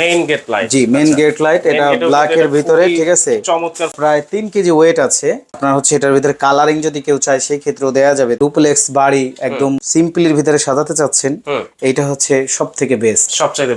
Main gate light জি main gate light এটা black এর ভিতরে ঠিক আছে? চমৎকার। প্রায় তিন কেজি ওয়েট আছে। আপনার হচ্ছে এটার ভিতরে কালারিং যদি কেউ চায় সেই ক্ষেত্রেও দেওয়া যাবে। ডুপ্লেক্স বাড়ি একদম সিম্পলের ভিতরে সাজাতে চাচ্ছেন। এইটা হচ্ছে সব থেকে বেস্ট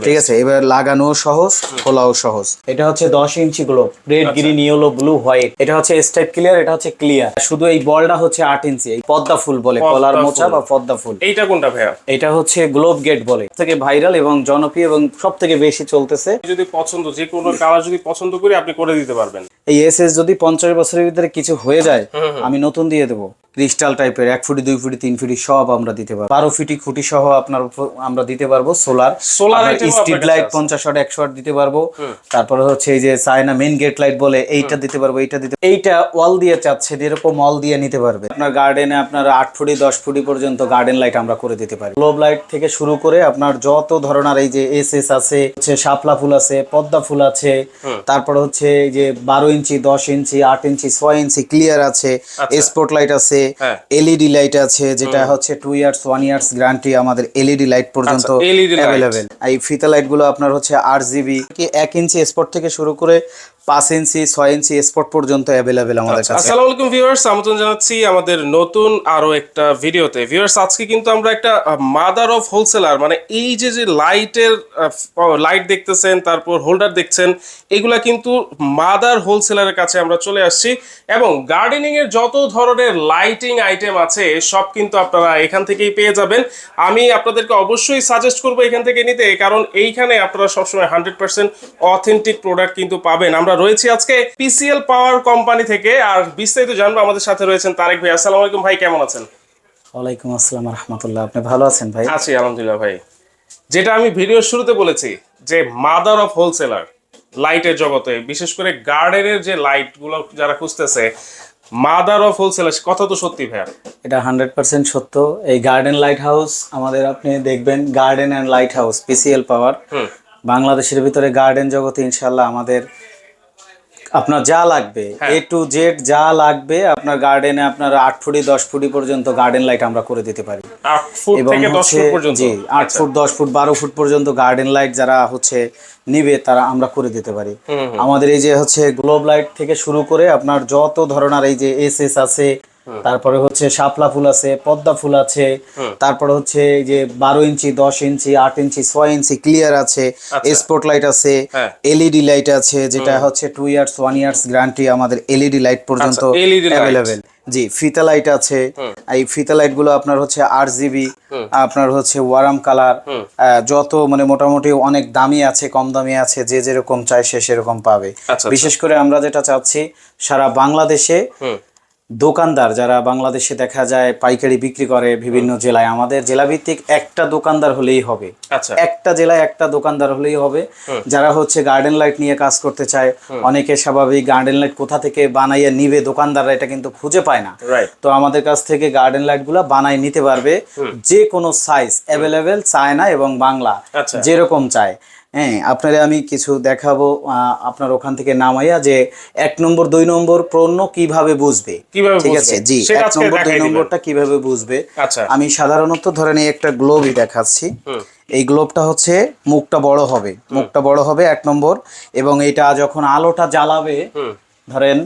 ঠিক আছে? এবার লাগানো সহজ খোলাও সহজ। এটা হচ্ছে দশ inch globe red green yellow blue white এটা হচ্ছে স্টেপ ক্লিয়ার এটা হচ্ছে ক্লিয়ার শুধু এই বলটা হচ্ছে আট ইঞ্চি এই পদ্মা ফুল বলে কলার মোচা বা পদ্মা ফুল। এইটা কোনটা ভাইয়া? এটা হচ্ছে গ্লোব গেট বলে। থেকে ভাইরাল এবং জনপ্রিয় এবং সব থেকে বেশি চলতেছে যদি পছন্দ যে কোনো কালার যদি পছন্দ করি আপনি করে দিতে পারবেন। এই এসএস যদি পঞ্চাশ বছরের ভিতরে কিছু হয়ে যায় আমি নতুন দিয়ে দেবো। ক্রিস্টাল টাইপের এক ফুটি দুই ফুটি তিন ফুটি সব আমরা দিতে পারব। বারো ফিটি খুঁটি সহ আপনার আমরা দিতে পারব সোলার ও স্ট্রিট লাইট পঞ্চাশ ওয়াট একশো ওয়াট দিতে পারব। তারপরে হচ্ছে এই যে চায়না মেন গেট লাইট বলে এইটা দিতে পারব এইটা দিতে এইটা ওয়াল দিয়ে চাচ্ছে এরকম ওয়াল দিয়ে নিতে পারবে। আপনার গার্ডেনে আপনার আট ফুটি দশ ফুটি পর্যন্ত গার্ডেন লাইট আমরা করে দিতে পারি। গ্লোব লাইট থেকে শুরু করে আপনার যত ধরনের এই যে এস এস আছে হচ্ছে শাপলা ফুল আছে পদ্মা ফুল আছে তারপর হচ্ছে এই যে বারো ইঞ্চি দশ ইঞ্চি আট ইঞ্চি ছয় ইঞ্চি ক্লিয়ার আছে স্পট লাইট আছে হ্যাঁ। এলইডি লাইট আছে যেটা হচ্ছে two years one years guarantee আমাদের এলইডি লাইট পর্যন্ত আচ্ছা, light। অ্যাভেলেবেল এই ফিতা লাইটগুলো আপনার হচ্ছে আট জিবি কি এক ইঞ্চি স্পট থেকে শুরু করে পাঁচ ইঞ্চি ছয় ইঞ্চি স্পট পর্যন্ত অ্যাভেলেবেল আমাদের কাছে। আসসালামু আলাইকুম ভিউয়ার্স আমন্ত্রণ জানাচ্ছি আমাদের নতুন আরও একটা ভিডিওতে ভিউয়ার্স আজকে কিন্তু আমরা একটা মাদার অফ হোলসেলার মানে এই যে যে লাইটের লাইট দেখতেছেন তারপর হোল্ডার দেখছেন এগুলা কিন্তু মাদার হোলসেলারের কাছে আমরা চলে আসছি। এবং গার্ডেনিং এর যত ধরনের লাইটিং আইটেম আছে সব কিন্তু আপনারা এখান থেকেই পেয়ে যাবেন। আমি আপনাদেরকে অবশ্যই সাজেস্ট করব এখান থেকে নিতে কারণ এইখানে আপনারা সবসময় হান্ড্রেড পার্সেন্ট অথেন্টিক প্রোডাক্ট কিন্তু পাবেন। আমরা রয়েছি আজকে পিসিএল পাওয়ার কোম্পানি থেকে আর বিস্তারিত জানব আমাদের সাথে রয়েছেন তারেক ভাই। আসসালামু আলাইকুম ভাই কেমন আছেন? ওয়ালাইকুম আসসালাম রহমতুল্লাহ আপনি ভালো আছেন ভাই? আছি আলহামদুলিল্লাহ ভাই। যেটা আমি ভিডিওর শুরুতে বলেছি যে মাদার অফ হোলসেলার লাইটের জগতে বিশেষ করে গার্ডেনের যে লাইটগুলো যারা খুঁজতেছে মাদার অফ হোলসেলার কথা তো সত্যি ভাইয়া। এটা হান্ড্রেড পার্সেন্ট সত্য। এই গার্ডেন লাইট হাউস আমাদের আপনি দেখবেন garden and light house PCL power বাংলাদেশের ভিতরে গার্ডেন জগতে ইনশাল্লাহ আমাদের আপনার যা লাগবে এ টু জেড যা লাগবে আপনার গার্ডেনে আপনার আট ফুটি দশ ফুটি পর্যন্ত গার্ডেন লাইট আমরা করে দিতে পারি। এবং হচ্ছে জি আট ফুট দশ ফুট বারো ফুট পর্যন্ত গার্ডেন লাইট যারা হচ্ছে নিবে তারা আমরা করে দিতে পারি। আমাদের এই যে হচ্ছে গ্লোব লাইট থেকে শুরু করে আপনার যত ধরনের এই যে এস এস আছে তারপরে হচ্ছে শাপলা ফুল আছে পদ্মা ফুল আছে তারপরে হচ্ছে যে বারো ইঞ্চি দশ ইঞ্চি আট ইঞ্চি ছয় ইঞ্চি ক্লিয়ার আছে স্পট লাইট আছে হ্যাঁ। এলইডি লাইট আছে যেটা হচ্ছে two years one years guarantee আমাদের এলইডি লাইট পর্যন্ত আচ্ছা। অ্যাভেলেবেল জি ফিতা লাইট আছে এই ফিতা লাইটগুলো আপনার হচ্ছে আট জিবি আপনার হচ্ছে ওয়ারাম কালার যত মানে মোটামুটি অনেক দামি আছে কম দামি আছে যে যেরকম চায় সে সেরকম পাবে। আচ্ছা। বিশেষ করে আমরা যেটা চাচ্ছি সারা বাংলাদেশে দোকানদার যারা বাংলাদেশে দেখা যায় পাইকারি বিক্রি করে বিভিন্ন জেলায় আমাদের জেলা ভিত্তিক একটা দোকানদার হলেই হবে। আচ্ছা। একটা জেলায় একটা দোকানদার হলেই হবে। যারা হচ্ছে গার্ডেন লাইট নিয়ে কাজ করতে চায় অনেকে স্বাভাবিক গার্ডেন লাইট কোথা থেকে বানাইয়া নিবে দোকানদাররা এটা কিন্তু খুঁজে পায় না। তো আমাদের কাছ থেকে গার্ডেন লাইটগুলা বানাই নিতে পারবে যে কোনো সাইজ অ্যাভেলেবেল চায়না এবং বাংলা আচ্ছা। যেরকম চায়। হ্যাঁ আপনারা আমি কিছু দেখাবো আপনার ওখান থেকে নামাইয়া যে এক নম্বর দুই নম্বর পণ্য কীভাবে বুঝবে। ঠিক আছে? জি এক নম্বর দুই নম্বরটা কীভাবে বুঝবে? আচ্ছা। আমি সাধারণত ধরেন এই একটা গ্লোবই দেখাচ্ছি। এই গ্লোবটা হচ্ছে মুখটা বড় হবে। মুখটা বড় হবে এক নম্বর এবং এটা যখন আলোটা জ্বালাবে ধরেন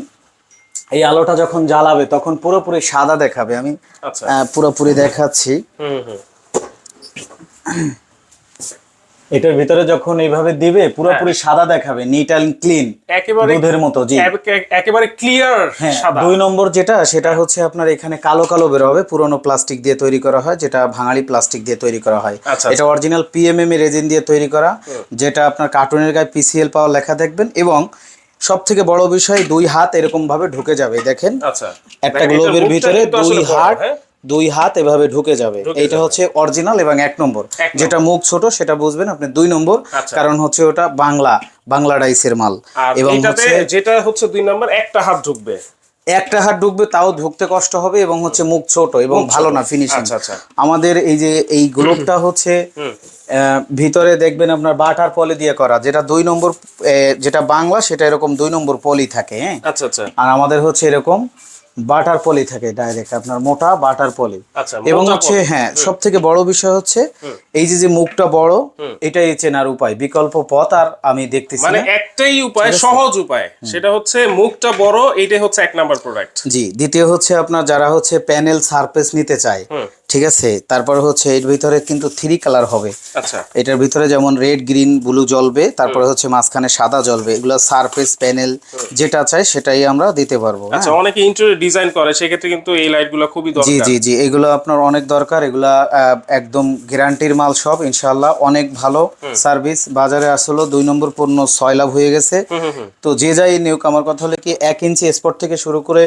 এই আলোটা যখন জ্বালাবে তখন পুরোপুরি সাদা দেখাবে। আমি আচ্ছা। পুরোপুরি দেখাচ্ছি। হুম হুম। এটার ভিতরে যখন এইভাবে দিবে পুরোপুরি সাদা দেখাবে নিট অ্যান্ড ক্লিন একেবারে দুধের মতো জি। একেবারে ক্লিয়ার হ্যাঁ সাদা। দুই নম্বর যেটা সেটা হচ্ছে আপনার এখানে কালো কালো বের হবে পুরনো প্লাস্টিক দিয়ে তৈরি করা হয় যেটা ভাঙালি প্লাস্টিক দিয়ে তৈরি করা হয়। আচ্ছা, এটা অরিজিনাল পিএমএম এর রেজিন দিয়ে তৈরি করা যেটা আপনার কার্টুনের গায়ে পিসিএল পাওয়ার লেখা দেখবেন এবং সব থেকে বড় বিষয় দুই হাত এরকম ভাবে ঢুকে যাবে দেখেন। আচ্ছা। একটা গ্লোবের ভিতরে দুই হাত হ্যাঁ? দুই হাত এভাবে ঢুকে যাবে। এটা হচ্ছে অরিজিনাল এবং এক নম্বর। যেটা মুখ ছোট সেটা বুঝবেন আপনি দুই নম্বর। আচ্ছা। কারণ হচ্ছে ওটা বাংলা বাংলা ডাইসের মাল। এবং যেটা হচ্ছে দুই নাম্বার একটা হাত ঢুকবে। একটা হাত ঢুকবে তাও ঢুকতে কষ্ট হবে এবং হচ্ছে মুখ ছোট এবং ভালো না ফিনিশিং আচ্ছা, আচ্ছা। আমাদের এই যে এই গ্লোবটা হচ্ছে ভিতরে দেখবেন আপনার বাটার পলি দিয়ে করা যেটা দুই নম্বর যেটা বাংলা সেটা এরকম দুই নম্বর পলি থাকে হ্যাঁ? আর আমাদের হচ্ছে এরকম বাটার পলি থাকে ডাইরেক্ট আপনার মোটা বাটার পলি। আচ্ছা এবং হচ্ছে হ্যাঁ সব থেকে বড় বিষয় হচ্ছে এই যে যে মুখটা বড় এটাই চেনার উপায় বিকল্প পথ আর আমি দেখতেছি মানে একটাই উপায় সহজ উপায় সেটা হচ্ছে মুখটা বড় এটাই হচ্ছে এক নাম্বার প্রোডাক্ট জি দ্বিতীয় হচ্ছে আপনার যারা হচ্ছে প্যানেল সারফেস নিতে চায় ঠিক আছে? তারপর হচ্ছে এর ভিতরে কিন্তু থ্রি কালার হবে। আচ্ছা। এটার ভিতরে যেমন রেড গ্রিন ব্লু জ্বলবে তারপরে হচ্ছে মাঝখানে সাদা জ্বলবে। এগুলো সারফেস প্যানেল যেটা চাই সেটাই আমরা দিতে পারব হ্যাঁ? আচ্ছা অনেকে ইন্টেরিয়র ডিজাইন করে সেক্ষেত্রে কিন্তু এই লাইটগুলো খুবই দরকার। জি জি জি এগুলো আপনার অনেক দরকার। এগুলা একদম গ্যারান্টির মাল সব ইনশাল্লাহ অনেক ভালো সার্ভিস বাজারে আসলে দুই নম্বর পণ্য ছয় লাভ হয়ে গেছে। তো যে যাই নিউক আমার কথা হলো কি এক ইঞ্চি স্পট থেকে শুরু করে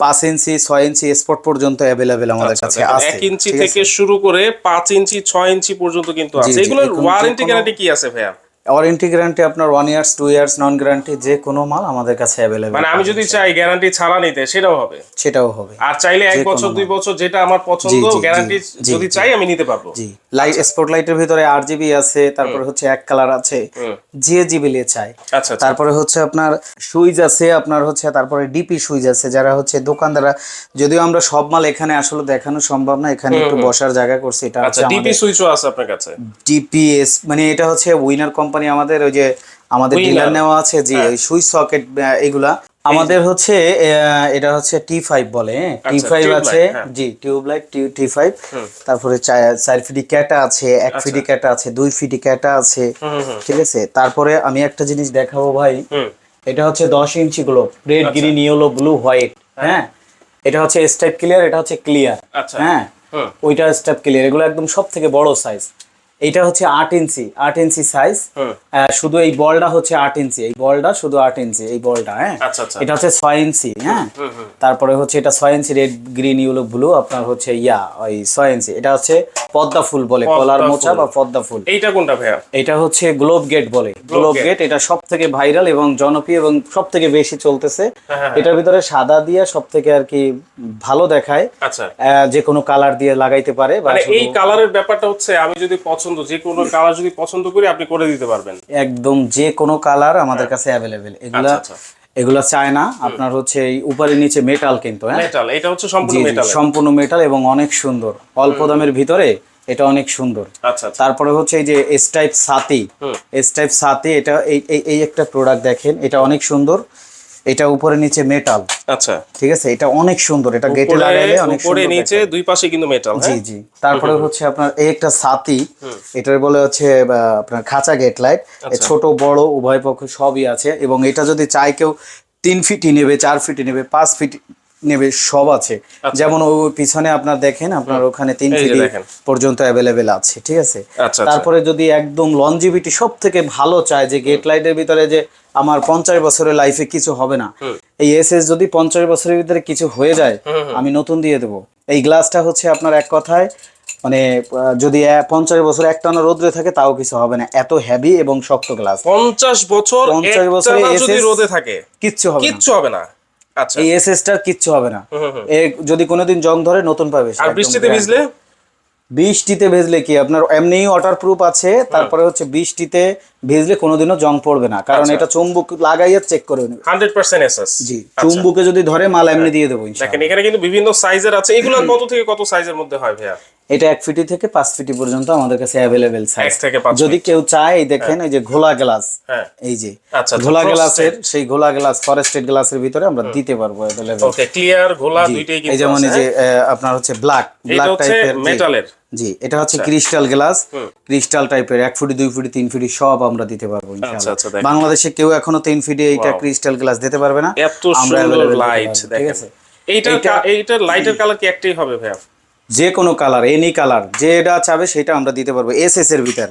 পাঁচ ইঞ্চি ছয় ইঞ্চি স্পট পর্যন্ত অ্যাভেলেবেল আমাদের কাছে আছে। এক ইঞ্চি থেকে শুরু করে পাঁচ ইঞ্চি ছয় ইঞ্চি পর্যন্ত কিন্তু আছে। এগুলোর ওয়ারেন্টি গ্যারান্টি কি আছে ভাইয়া? ওয়ারেন্টি গ্যারান্টি আপনার one years two years non guarantee যে কোনো মাল আমাদের কাছে অ্যাভেলেবেল মানে আমি যদি চাই গ্যারান্টি ছাড়া নিতে সেটাও হবে। সেটাও হবে। আর চাইলে এক বছর দুই বছর যেটা আমার পছন্দ গ্যারান্টি যদি চাই আমি নিতে পারব। জি লাইট স্পট লাইটের ভিতরে আর জিবি আছে তারপরে হচ্ছে এক কালার আছে যে জিবি লিয়ে চাই। আচ্ছা আচ্ছা। তারপরে হচ্ছে আপনার সুইচ আছে আপনার হচ্ছে তারপরে ডিপি সুইচ আছে যারা হচ্ছে দোকানদাররা যদিও আমরা সব মাল এখানে আসলে দেখানো সম্ভব না এখানে একটু বসার জায়গা করছি এটা আচ্ছা হচ্ছে ডিপি সুইচও আছে আপনার কাছে? ডিপিএস মানে এটা হচ্ছে উইনার কোম্পানি আমাদের ওই যে আমাদের। ডিলার নেওয়া আছে জি হ্যাঁ। ওই সুইচ সকেট এগুলা। আমাদের হচ্ছে এটা হচ্ছে টি ফাইভ বলে টি আচ্ছা, ফাইভ আছে হ্যাঁ। জি টিউবলাইট টি ফাইভ তারপরে চার ফিটি ক্যাটা আছে এক আচ্ছা। ফিটি ক্যাটা আছে দুই ফিটি ক্যাটা আছে ঠিক আছে? তারপরে আমি একটা জিনিস দেখাবো ভাই। এটা হচ্ছে দশ inch globe red green yellow blue white হ্যাঁ। এটা হচ্ছে স্টেপ ক্লিয়ার এটা হচ্ছে ক্লিয়ার আচ্ছা। হ্যাঁ? ওইটা স্টেপ ক্লিয়ার এগুলো একদম সব থেকে বড় সাইজ এইটা হচ্ছে আট ইঞ্চি আট ইঞ্চি সাইজ শুধু এই বলটা হচ্ছে আট ইঞ্চি। এই বলটা শুধু আট ইঞ্চি এই বলটা হ্যাঁ? আচ্ছা, আচ্ছা। এটা হচ্ছে ছয় ইঞ্চি হ্যাঁ? তারপরে হচ্ছে এটা ছয় inch red green yellow blue আপনার হচ্ছে ইয়া ওই ছয় ইঞ্চি। এটা হচ্ছে পদ্মা ফুল বলে কলার মোচা বা পদ্মা ফুল। এইটা কোনটা ভাইয়া? এটা হচ্ছে গ্লোব গেট বলে। গ্লোব গেট এটা সব থেকে ভাইরাল এবং জনপ্রিয় এবং সব থেকে বেশি চলতেছে। হ্যাঁ, এটার ভিতরে সাদা দিয়ে সব থেকে আর কি ভালো দেখায়। আচ্ছা। যে কোনো কালার দিয়ে লাগাইতে পারে মানে এই কালারের ব্যাপারটা হচ্ছে আমি যদি পছন্দ যে কোনো কালার যদি পছন্দ করি আপনি করে দিতে পারবেন। একদম যে কোনো কালার আমাদের কাছে অ্যাভেলেবেল এগুলা আচ্ছা, এগুলা চায় না আপনার হচ্ছে এই উপরে নিচে মেটাল কিন্তু হ্যাঁ? মেটাল এটা হচ্ছে সম্পূর্ণ মেটাল সম্পূর্ণ মেটাল এবং অনেক সুন্দর। অল্প দামের ভিতরে এটা অনেক সুন্দর। আচ্ছা আচ্ছা। তারপরে হচ্ছে এই যে এস টাইপ সাতি। এস টাইপ সাতি এটা এই- এই একটা প্রোডাক্ট দেখেন এটা অনেক সুন্দর। এটা উপরে নিচে মেটাল আচ্ছা। ঠিক আছে? এটা অনেক সুন্দর। এটা গেটে লাগাইলে অনেক উপরে নিচে দুই পাশে কিন্তু মেটাল জি হ্যাঁ? জি। তারপরে হচ্ছে আপনার এই একটা সাতি এটার বলে হচ্ছে আপনার খাঁচা গেট লাইট আচ্ছা। ছোট বড় উভয় পক্ষ সবই আছে। এবং এটা যদি চাই কেউ তিন ফিটি নেবে চার ফিটি নেবে পাঁচ ফিট নেবে সব আছে। যেমন ও পিছনে আপনার দেখেন আপনার ওখানে তিন আচ্ছা। দেখেন। পর্যন্ত অ্যাভেলেবেল আছে ঠিক আছে? আচ্ছা, আচ্ছা। তারপরে যদি একদম লনজিভিটি সব থেকে ভালো চায় যে গেট লাইটের ভিতরে যে আমার পঞ্চাশ বছরের লাইফে কিছু হবে না এই এস এস যদি পঞ্চাশ বছরের ভিতরে কিছু হয়ে যায় আমি নতুন দিয়ে দেবো। এই গ্লাসটা হচ্ছে আপনার এক কথায় মানে যদি পঞ্চাশ বছর একটানা রোদ্রে থাকে তাও কিছু হবে না। এত হেভি এবং শক্ত গ্লাস পঞ্চাশ বছর 50 বছরে রোদে থাকে কিচ্ছু হবে না। কিচ্ছু হবে না। আচ্ছা এই এস এসটার কিচ্ছু হবে না। যদি কোনোদিন জং ধরে নতুন পাবে আর বৃষ্টিতে ভিজলে? বৃষ্টিতে ভেজলে কি? আপনার এমনিই ওয়াটার প্রুফ আছে তারপরে হচ্ছে বৃষ্টিতে ভেজলে কোনোদিনও জং পড়বে না। কারণ আচ্ছা। এটা চুম্বক লাগাইয়া চেক করে নেবে। হান্ড্রেড পার্সেন্ট এসএস জি চুম্বুকে যদি ধরে মাল এমনি দিয়ে দেবো ইনশাআল্লাহ। দেখেন এখানে কিন্তু বিভিন্ন সাইজের আছে। এগুলো কত থেকে কত সাইজের মধ্যে হয় ভাইয়া? এটা এক ফিটি থেকে পাঁচ ফিটি পর্যন্ত আমাদের কাছে অ্যাভেলেবেল সাইজ যদি কেউ চায় এই দেখেন এই যে ঘোলা গ্লাস হ্যাঁ। এই যে আচ্ছা, ঘোলা গ্লাসের সেই ঘোলা গ্লাস ফরেস্টেড গ্লাসের ভিতরে আমরা দিতে পারব অ্যাভেলেবেল ওকে ক্লিয়ার ঘোলা দুইটাই এই কিন্তু যেমন আছে, এই যে আপনার হচ্ছে ব্ল্যাক হ্যাঁ? এটা ব্ল্যাক হচ্ছে টাইপের মেটালের জি এটা হচ্ছে ক্রিস্টাল গ্লাস ক্রিস্টাল টাইপের এক ফুটি দুই ফুটি তিন ফুটি সব আমরা দিতে পারব আচ্ছা, ইনশাআল্লাহ। আচ্ছা। বাংলাদেশে কেউ এখনও তিন ফিটে এইটা ক্রিস্টাল গ্লাস দিতে পারবে না। এত আমরা সুন্দর লাইট ঠিক দেখেন। আছে? এইটার কা- লাইটের কালার কি একটাই হবে ভাইয়া? যে কোনো কালার এনি কালার যেটা চাবে সেটা আমরা দিতে পারব এস এস এর ভিতর।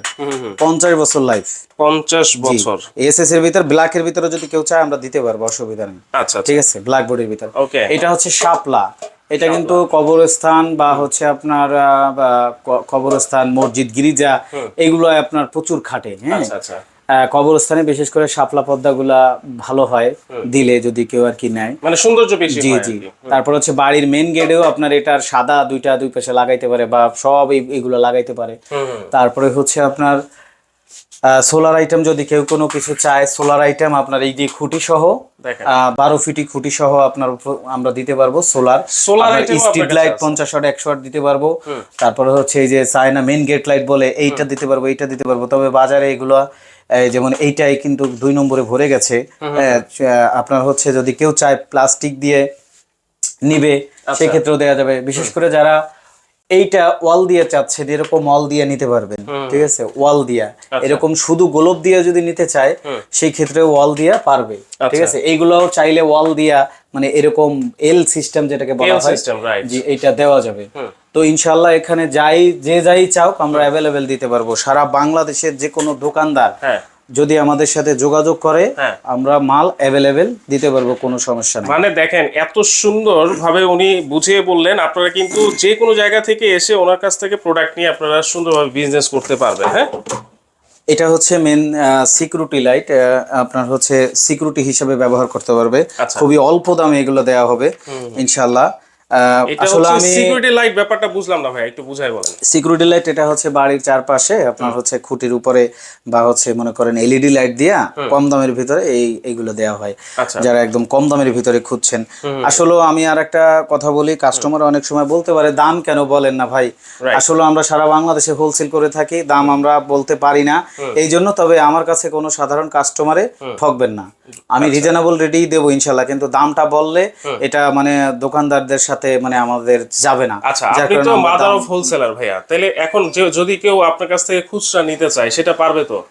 পঞ্চাশ বছর লাইফ পঞ্চাশ বছর। এস এস এর ভিতর ব্ল্যাক এর ভিতরে যদি কেউ চায় আমরা দিতে পারব অসুবিধা নেই। আচ্ছা আচ্ছা। ঠিক আছে ব্ল্যাক বডির ভিতর. এটা হচ্ছে শাপলা। এটা কিন্তু কবরস্থান বা হচ্ছে আপনার কবরস্থান মসজিদ গিরিজা এগুলো আপনার প্রচুর খাটে হ্যাঁ? আচ্ছা আচ্ছা। কবরস্থানে বিশেষ করে শাপলা পদ্মাগুলা ভালো হয় দিলে যদি কেউ আর কি নেয়। মানে সৌন্দর্য বেশি জি জি। তারপর হচ্ছে বাড়ির মেন গেটেও আপনার এটার সাদা দুইটা দুই পাশে লাগাইতে পারে বা সব এই- এইগুলো লাগাইতে পারে। তারপরে হচ্ছে আপনার সোলার আইটেম যদি কেউ কোনো কিছু চায় সোলার আইটেম আপনার এই যে খুঁটি সহ। বারো ফিটি খুঁটি সহ আপনার আমরা দিতে পারব সোলার ও স্ট্রিট লাইট পঞ্চাশ ওয়াট একশো ওয়াট দিতে পারব। তারপরে হচ্ছে এই যে চায়না মেন গেট লাইট বলে এইটা দিতে পারব এইটা দিতে পারব। তবে বাজারে এগুলো যেমন এইটাই কিন্তু দুই নম্বরে ভরে গেছে। হ্যাঁ, আপনার হচ্ছে যদি কেউ চায় প্লাস্টিক দিয়ে নিবে আচ্ছা। সেক্ষেত্রেও দেওয়া যাবে। বিশেষ করে যারা এইটা ওয়াল দিয়ে চাচ্ছে এরকম ওয়াল দিয়ে নিতে পারবেন ঠিক আছে? ওয়াল দিয়া। আচ্ছা। এরকম শুধু গোলপ দিয়ে যদি নিতে চায় সেই ক্ষেত্রে ওয়াল দিয়া পারবে ঠিক আচ্ছা। আছে? এইগুলো চাইলে ওয়াল দিয়া মানে এরকম এল সিস্টেম যেটাকে বলা হয় জি এইটা দেওয়া যাবে। তো ইনশাল্লাহ এখানে যাই যে যাই চাও আমরা অ্যাভেলেবেল দিতে পারব। সারা বাংলাদেশের যে কোনো দোকানদার হ্যাঁ। যদি আমাদের সাথে যোগাযোগ করে হ্যাঁ। আমরা মাল অ্যাভেলেবেল দিতে পারব কোনো সমস্যা নেই। মানে দেখেন এত সুন্দর ভাবে উনি বুঝিয়ে বললেন আপনারা কিন্তু যে কোনো জায়গা থেকে এসে ওনার কাছ থেকে প্রোডাক্ট নিয়ে আপনারা সুন্দরভাবে বিজনেস করতে পারবেন হ্যাঁ? এটা হচ্ছে মেন সিকিউরিটি লাইট আপনার হচ্ছে সিকিউরিটি হিসেবে ব্যবহার করতে পারবে। আচ্ছা। খুবই অল্প দামে এগুলো দেওয়া হবে ইনশাল্লাহ আসলে আমি সিকিউরিটি লাইট ব্যাপারটা বুঝলাম না ভাই একটু বুঝাই বলেন। সিকিউরিটি লাইট এটা হচ্ছে বাড়ির চারপাশে আপনার হচ্ছে খুঁটির উপরে বা হচ্ছে মনে করেন এলইডি লাইট দিয়া কম দামের ভিতরে এই এইগুলো দেওয়া হয় আচ্ছা। যারা একদম কম দামের ভিতরে খুঁজছেন। আসলে আমি আর একটা কথা বলি কাস্টমার অনেক সময় বলতে পারে দাম কেন বলেন না ভাই? আসলে আমরা সারা বাংলাদেশে হোলসেল করে থাকি দাম আমরা বলতে পারি না। এই জন্য তবে আমার কাছে কোনো সাধারণ কাস্টমারে ঠকবেন না। আমি রিজনেবল রেটেই দেবো ইনশাল্লাহ কিন্তু দামটা বললে এটা মানে দোকানদারদের সাথে মানে আমাদের যাবে না। আচ্ছা আপনি তো মাদার অফ হোলসেলার ভাইয়া। তাহলে এখন যে- যদি কেউ আপনার কাছ থেকে খুচরা নিতে চায় সেটা পারবে তো?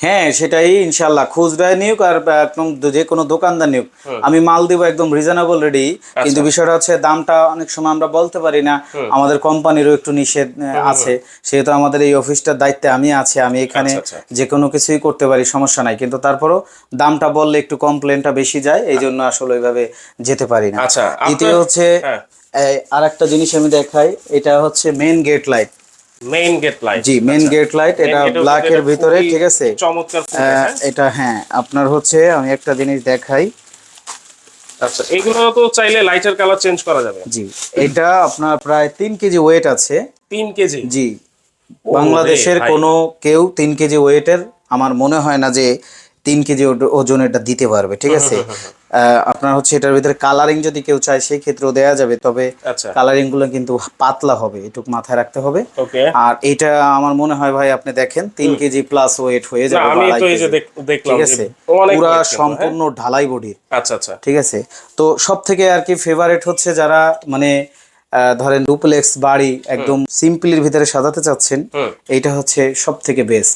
হ্যাঁ সেটাই ইনশাল্লাহ। খুচরায় নিয়োগ আর একদম যে কোনো দোকানদার নিয়োগ আমি মাল দিব একদম রিজনেবল রেডি আচ্ছা। কিন্তু বিষয়টা হচ্ছে দামটা অনেক সময় আমরা বলতে পারি না। আমাদের কোম্পানিরও একটু নিষেধ আছে। সেহেতু আমাদের এই অফিসটার দায়িত্বে আমি আছি। আমি এখানে আচ্ছা, আচ্ছা। যে কোনো কিছুই করতে পারি সমস্যা নাই। কিন্তু তারপরও দামটা বললে একটু কমপ্লেনটা বেশি যায়। এই জন্য আসলে ওইভাবে যেতে পারি না। আচ্ছা, দ্বিতীয় হচ্ছে হ্যাঁ। আর একটা জিনিস আমি দেখাই। এটা হচ্ছে main gate light main gate light জি মেইন গেট লাইট এটা ব্ল্যাক এর ভিতরে ঠিক আছে? চমৎকার হ্যাঁ? এটা হ্যাঁ আপনার হচ্ছে আমি একটা জিনিস দেখাই। আচ্ছা এগুলো তো চাইলে লাইটের কালার চেঞ্জ করা যাবে। জি এটা আপনার প্রায় তিন কেজি ওয়েট আছে। তিন কেজি? জি বাংলাদেশের কোনো কেউ তিন কেজি ওয়েটের আমার মনে হয় না যে তিন কেজি ওজন এটা দিতে পারবে ঠিক আছে? আপনার হচ্ছে এটার ভিতরে কালারিং যদি কেউ চায় সেই ক্ষেত্রেও দেওয়া যাবে তবে আচ্ছা। কালারিংগুলো কিন্তু পাতলা হবে এটুকু মাথায় রাখতে হবে। আর এটা আমার মনে হয় ভাই আপনি দেখেন তিন কেজি প্লাস ওয়েট হয়ে যাবে ঠিক আছে? পুরা হ্যাঁ? সম্পূর্ণ ঢালাই বডির আচ্ছা আচ্ছা। ঠিক আছে? তো সব থেকে আর কি ফেভারিট হচ্ছে যারা মানে ধরেন ডুপ্লেক্স বাড়ি একদম সিম্পলির ভিতরে সাজাতে চাচ্ছেন। এইটা হচ্ছে সব থেকে বেস্ট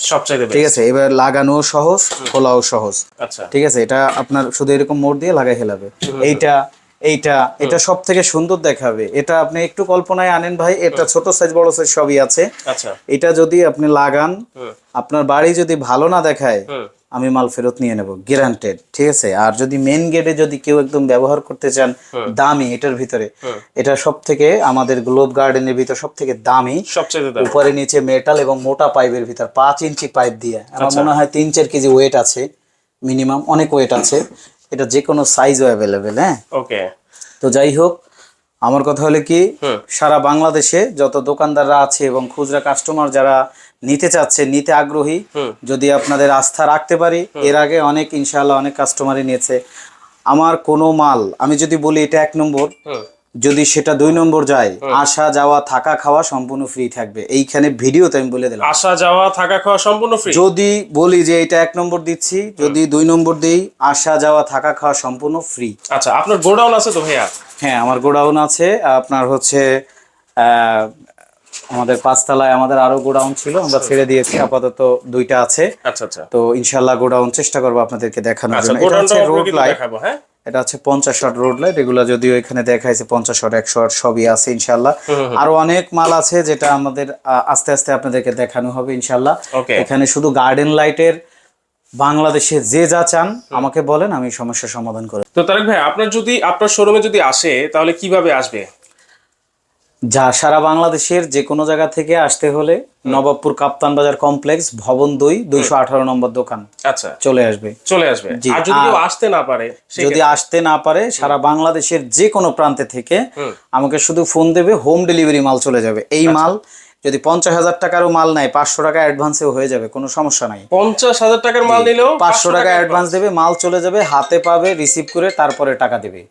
ঠিক আছে? এবার লাগানো সহজ খোলাও সহজ। আচ্ছা। ঠিক আছে? এটা আপনার শুধু এরকম মোড় দিয়ে লাগাই হেলাবে। এইটা এইটা এটা সব থেকে সুন্দর দেখাবে। এটা আপনি একটু কল্পনায় আনেন ভাই এটা ছোট সাইজ বড় সাইজ সবই আছে। আচ্ছা। এটা যদি আপনি লাগান আপনার বাড়ি যদি ভালো না দেখায়। আমি মাল ফেরত নিয়ে নেব গ্যারান্টেড ঠিক আছে? আর যদি মেন গেটে যদি কেউ একদম ব্যবহার করতে চান দামি এটার ভিতরে এটা সব থেকে আমাদের গ্লোব গার্ডেনের ভিতর সব থেকে দামি। উপরে নিচে মেটাল এবং মোটা পাইপের ভিতর পাঁচ ইঞ্চি পাইপ দিয়ে। আমার আচ্ছা। মনে হয় তিন চার কেজি ওয়েট আছে মিনিমাম অনেক ওয়েট আছে। এটা যে কোনো সাইজও অ্যাভেলেবেল হ্যাঁ? ওকে তো যাই হোক আমার কথা হলে কি সারা বাংলাদেশে যত দোকানদাররা আছে এবং খুচরা কাস্টমার যারা নিতে চাচ্ছে নিতে আগ্রহী। যদি আপনাদের আস্থা রাখতে পারি এর আগে অনেক ইনশাআল্লাহ অনেক কাস্টমারই নিয়েছে। আমার কোনো মাল আমি যদি বলি এটা এক নম্বর যদি সেটা দুই নম্বর যায় আসা যাওয়া থাকা খাওয়া সম্পূর্ণ ফ্রি থাকবে। এইখানে ভিডিওতে আমি বলে দিলাম। আসা যাওয়া থাকা খাওয়া সম্পূর্ণ ফ্রি যদি বলি যে এটা এক নম্বর দিচ্ছি যদি দুই নম্বর দিই আসা যাওয়া থাকা খাওয়া সম্পূর্ণ ফ্রি আচ্ছা আপনার গোডাউন আছে তো ভাইয়া? হ্যাঁ আমার গোডাউন আছে আপনার হচ্ছে আহ, আমাদের পাঁচতলায় আমাদের আরও গোডাউন ছিল আমরা ছেড়ে দিয়েছি। আপাতত দুইটা আছে। আচ্ছা আচ্ছা। তো ইনশাল্লাহ গোডাউন চেষ্টা করব আপনাদেরকে দেখানোর আচ্ছা জন্য। এটা হচ্ছে রোড লাইট দেখাবো হ্যাঁ? এটা হচ্ছে পঞ্চাশ শট রোড লাইট এগুলো যদিও এখানে দেখাইছে পঞ্চাশ শট একশো শট সবই আছে ইনশাল্লাহ আরও অনেক মাল আছে যেটা আমাদের আস্তে আস্তে আপনাদেরকে দেখানো হবে ইনশাল্লাহ এখানে শুধু গার্ডেন লাইটের বাংলাদেশে যে যা চান আমাকে বলেন আমি সমস্যার সমাধান করে তো তারেক ভাই আপনার যদি আপনার শোরুমে যদি আসে তাহলে কীভাবে আসবে? যা সারা বাংলাদেশের যে কোনো জায়গা থেকে আসতে হলে নবাবপুর কাপ্তান বাজার কমপ্লেক্স ভবন দুই দুইশো আঠারো নম্বর দোকান। আচ্ছা। চলে আসবে। চলে আসবে। আর যদি আসতে না পারে যদি আসতে না পারে সারা বাংলাদেশের যে কোনো প্রান্তে থেকে আমাকে শুধু ফোন দেবে হোম ডেলিভারি মাল চলে যাবে। এই মাল যদি পঞ্চাশ হাজার টাকারও মাল নেয় পাঁচশো টাকা অ্যাডভান্সেও হয়ে যাবে কোনো সমস্যা নাই। পঞ্চাশ হাজার টাকার মাল নিলেও পাঁচশো টাকা অ্যাডভান্স। দেবে মাল চলে যাবে হাতে পাবে রিসিভ করে তারপরে টাকা দেবে।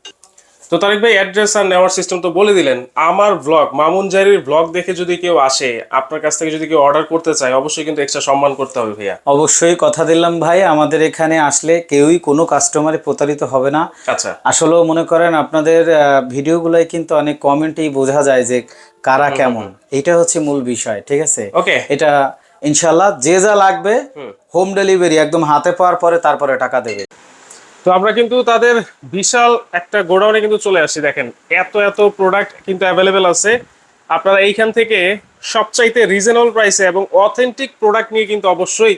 তো তারিক ভাই অ্যাড্রেস আর নেওয়ার সিস্টেম তো বলে দিলেন। আমার ব্লগ মামুন জারির ব্লগ দেখে যদি কেউ আসে আপনার কাছ থেকে যদি কেউ অর্ডার করতে চায় অবশ্যই কিন্তু এক্সট্রা সম্মান করতে হবে ভাইয়া। অবশ্যই কথা দিলাম ভাই আমাদের এখানে আসলে কেউই কোনো কাস্টমারে প্রতারিত হবে না। আচ্ছা। আসলেও মনে করেন আপনাদের আহ, ভিডিওগুলোয় কিন্তু অনেক কমেন্টেই বোঝা যায় যে কারা কেমন। এটা হচ্ছে মূল বিষয় ঠিক আছে? ওকে এটা ইনশাল্লাহ যে যা লাগবে হোম। ডেলিভারি একদম হাতে পাওয়ার পরে তারপরে টাকা দেবে। তো আমরা কিন্তু তাদের বিশাল একটা গোডাউনে কিন্তু চলে আসি দেখেন। এত এত প্রোডাক্ট কিন্তু অ্যাভেলেবেল আছে। আপনারা এইখান থেকে সবচাইতে রিজনেবল প্রাইসে এবং অথেন্টিক প্রোডাক্ট নিয়ে কিন্তু অবশ্যই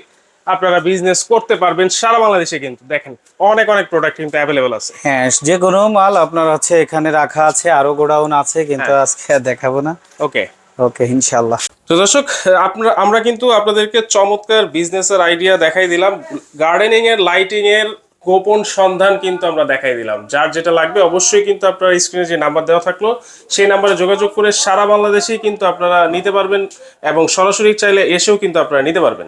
আপনারা বিজনেস করতে পারবেন সারা বাংলাদেশে কিন্তু। দেখেন অনেক অনেক প্রোডাক্ট কিন্তু অ্যাভেলেবেল আছে। হ্যাঁ যে কোনো মাল আপনার হচ্ছে এখানে রাখা আছে আরও গোডাউন আছে কিন্তু হ্যাঁ। আজকে দেখাবো না। ওকে। ওকে ইনশাল্লাহ তো দর্শক আপনারা আমরা কিন্তু আপনাদেরকে চমৎকার বিজনেসের আইডিয়া দেখাই দিলাম। গার্ডেনিং এর লাইটিং এর গোপন সন্ধান কিন্তু আমরা দেখাই দিলাম। যার যেটা লাগবে অবশ্যই কিন্তু আপনার স্ক্রিনে যে নাম্বার দেওয়া থাকল, সেই নাম্বারে যোগাযোগ করে সারা বাংলাদেশেই কিন্তু আপনারা নিতে পারবেন এবং সরাসরি চাইলে এসেও কিন্তু আপনারা নিতে পারবেন।